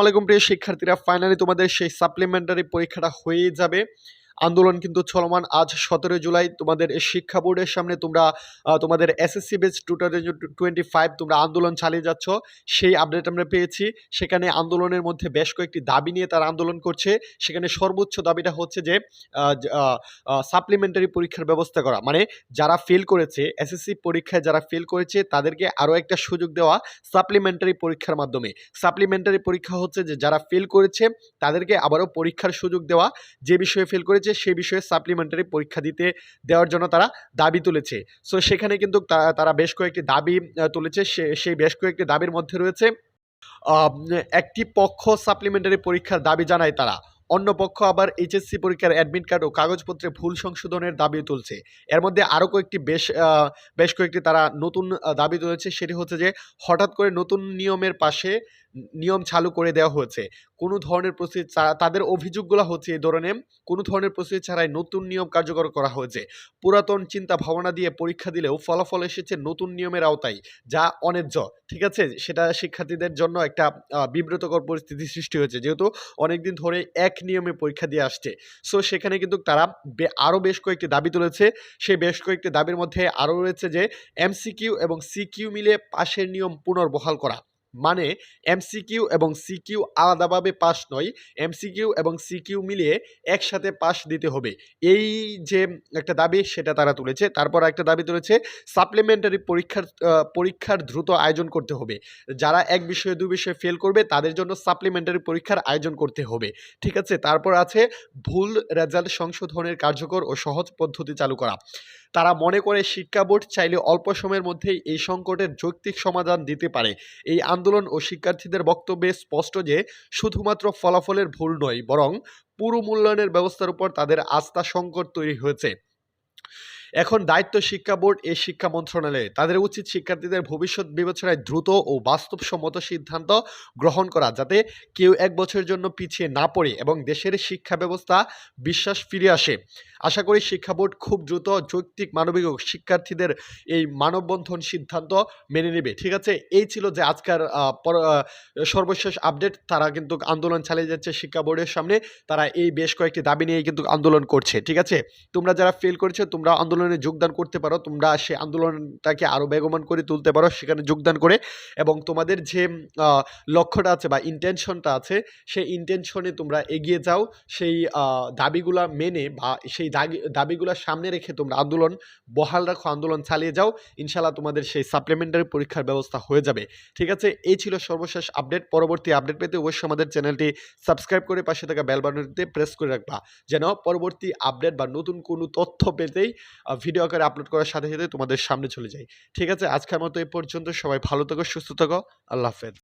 আলাইকুম প্রিয় শিক্ষার্থীরা ফাইনালি তোমাদের সেই সাপ্লিমেন্টারি পরীক্ষাটা হয়ে যাবে। আন্দোলন কিন্তু চলমান। আজ সতেরো জুলাই তোমাদের শিক্ষা বোর্ডের সামনে তোমরা তোমাদের SSC base two twenty five তোমরা আন্দোলন চালিয়ে যাচ্ছ। সেই আপডেট আমরা পেয়েছি। সেখানে আন্দোলনের মধ্যে বেশ কয়েকটি দাবি নিয়ে তারা আন্দোলন করছে। সেখানে সর্বোচ্চ দাবিটা হচ্ছে যে সাপ্লিমেন্টারি পরীক্ষার ব্যবস্থা করা। মানে যারা ফেল করেছে, এসএসসি পরীক্ষায় যারা ফেল করেছে, তাদেরকে আরও একটা সুযোগ দেওয়া সাপ্লিমেন্টারি পরীক্ষার মাধ্যমে। সাপ্লিমেন্টারি পরীক্ষা হচ্ছে যে, যারা ফেল করেছে, তাদেরকে আবারও পরীক্ষার সুযোগ দেওয়া। যে বিষয়ে ফেল করেছে সেই বিষয়ে সাপ্লিমেন্টারি পরীক্ষা দিতে দেওয়ার জন্য তারা দাবি তুলেছে। সো সেখানে কিন্তু তারা বেশ কয়েকটি দাবি তুলেছে। সে- সেই বেশ কয়েকটি দাবির মধ্যে রয়েছে একটি পক্ষ সাপ্লিমেন্টারি পরীক্ষার দাবি জানায় তারা। অন্য পক্ষ আবার এইচএসসি পরীক্ষার অ্যাডমিট কার্ড ও কাগজপত্রে ভুল সংশোধনের দাবি তুলছে। এর মধ্যে আরও কয়েকটি বেশ বেশ কয়েকটি তারা নতুন দাবি তুলেছে। সেটি হচ্ছে যে হঠাৎ করে নতুন নিয়মের পাশে নিয়ম চালু করে দেওয়া হয়েছে। কোনো ধরনের প্রস্তুতি তাদের অভিযোগগুলো হচ্ছে এই ধরনের, কোনো ধরনের প্রস্তুতি ছাড়াই নতুন নিয়ম কার্যকর করা হয়েছে। পুরাতন চিন্তা ভাবনা দিয়ে পরীক্ষা দিলেও ফলাফল এসেছে নতুন নিয়মের আওতায়, যা অন্যায্য ঠিক আছে? সেটা শিক্ষার্থীদের জন্য একটা বিব্রতকর পরিস্থিতি সৃষ্টি হয়েছে, যেহেতু অনেকদিন ধরে এক নিয়মে পরীক্ষা দিয়ে আসছে। সো, সেখানে কিন্তু তারা আরও বেশ কয়েকটি দাবি তুলেছে। সেই বেশ কয়েকটি দাবির মধ্যে আরও রয়েছে যে, এমসিকিউ এবং সিকিউ মিলে পাশের নিয়ম পুনর্বহাল করা। মানে এমসিকিউ এবং সিকিউ আলাদাভাবে পাস নয়। এমসিকিউ এবং সিকিউ মিলিয়ে একসাথে পাস দিতে হবে। এই যে একটা দাবি, সেটা তারা তুলেছে। তারপর একটা দাবি তুলেছে সাপ্লিমেন্টারি পরীক্ষার পরীক্ষার দ্রুত আয়োজন করতে হবে। যারা এক বিষয়ে, দু বিষয়ে ফেল করবে, তাদের জন্য সাপ্লিমেন্টারি পরীক্ষার আয়োজন করতে হবে। ঠিক আছে? তারপর আছে ভুল রেজাল্ট সংশোধনের কার্যকর ও সহজ পদ্ধতি চালু করা। তারা মনে করে শিক্ষা বোর্ড চাইলে অল্প সময়ের মধ্যেই এই সংকটের যৌক্তিক সমাধান দিতে পারে। এই আন্দোলন ও শিক্ষার্থীদের বক্তব্যে স্পষ্ট যে শুধুমাত্র ফলাফলের ভুল নয়, বরং পুরো মূল্যায়নের ব্যবস্থার উপর তাদের আস্থা সংকট তৈরি হয়েছে। এখন দায়িত্ব শিক্ষা বোর্ড এ শিক্ষা মন্ত্রণালয়ে। তাদের উচিত শিক্ষার্থীদের ভবিষ্যৎ বিবেচনায় দ্রুত ও বাস্তবসম্মত সিদ্ধান্ত গ্রহণ করা যাতে কেউ এক বছরের জন্য পিছিয়ে না পড়ে এবং দেশের শিক্ষা ব্যবস্থা বিশ্বাস ফিরে আসে। আশা করি শিক্ষা বোর্ড খুব দ্রুত যৌক্তিক মানবিক শিক্ষার্থীদের এই মানববন্ধন সিদ্ধান্ত মেনে নেবে। ঠিক আছে? এই ছিল যে আজকের সর্বশেষ আপডেট তারা কিন্তু আন্দোলন চালিয়ে যাচ্ছে শিক্ষা বোর্ডের সামনে। তারা এই বেশ কয়েকটি দাবি নিয়ে কিন্তু আন্দোলন করছে। ঠিক আছে? তোমরা যারা ফেল করেছ, তোমরা আন্দোলনে যোগদান করতে পারো। তোমরা সেই আন্দোলনটাকে আরও বেগমান করে তুলতে পারো সেখানে যোগদান করে। এবং তোমাদের যে লক্ষ্যটা আছে বা ইন্টেনশনটা আছে, সেই ইন্টেনশনে তোমরা এগিয়ে যাও। সেই দাবিগুলা মেনে বা সেই দাগি- দাবিগুলা সামনে রেখে তোমরা আন্দোলন বহাল রাখো, আন্দোলন চালিয়ে যাও। ইনশাল্লাহ তোমাদের সেই সাপ্লিমেন্টারি পরীক্ষার ব্যবস্থা হয়ে যাবে। ঠিক আছে? এই ছিল সর্বশেষ আপডেট পরবর্তী আপডেট পেতে অবশ্যই আমাদের চ্যানেলটি সাবস্ক্রাইব করে পাশে থাকা বেল বাটনটিতে প্রেস করে রাখবা। যেন পরবর্তী আপডেট বা নতুন কোনো তথ্য পেতেই ভিডিও আকারে আপলোড করার সাথে সাথে তোমাদের সামনে চলে যায় ঠিক আছে? আজকের মতো এই পর্যন্ত। সবাই ভালো থাকো, সুস্থ থাকো। আল্লাহ হাফেজ।